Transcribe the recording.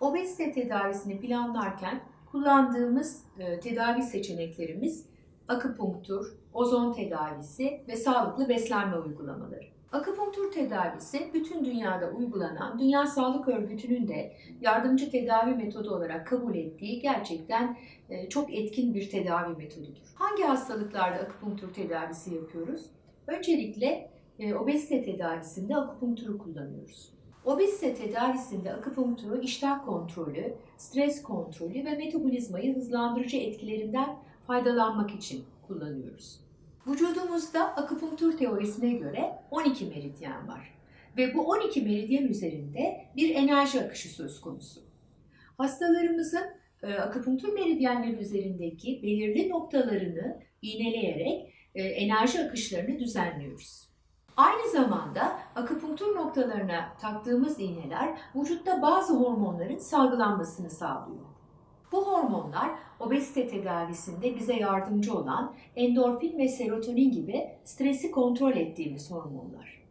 Obezite tedavisini planlarken kullandığımız e, tedavi seçeneklerimiz akupunktur, ozon tedavisi ve sağlıklı beslenme uygulamaları. Akupunktur tedavisi bütün dünyada uygulanan Dünya Sağlık Örgütü'nün de yardımcı tedavi metodu olarak kabul ettiği gerçekten e, çok etkin bir tedavi metodudur. Hangi hastalıklarda akupunktur tedavisi yapıyoruz? Öncelikle e, obezite tedavisinde akupunkturu kullanıyoruz. Obezite tedavisinde akupunkturu iştah kontrolü, stres kontrolü ve metabolizmayı hızlandırıcı etkilerinden faydalanmak için kullanıyoruz. Vücudumuzda akupunktur teorisine göre 12 meridyen var ve bu 12 meridyen üzerinde bir enerji akışı söz konusu. Hastalarımızın e, akupunktur meridyenleri üzerindeki belirli noktalarını iğneleyerek e, enerji akışlarını düzenliyoruz. Aynı zamanda akupunktur noktalarına taktığımız iğneler vücutta bazı hormonların salgılanmasını sağlıyor. Bu hormonlar obezite tedavisinde bize yardımcı olan endorfin ve serotonin gibi stresi kontrol ettiğimiz hormonlar.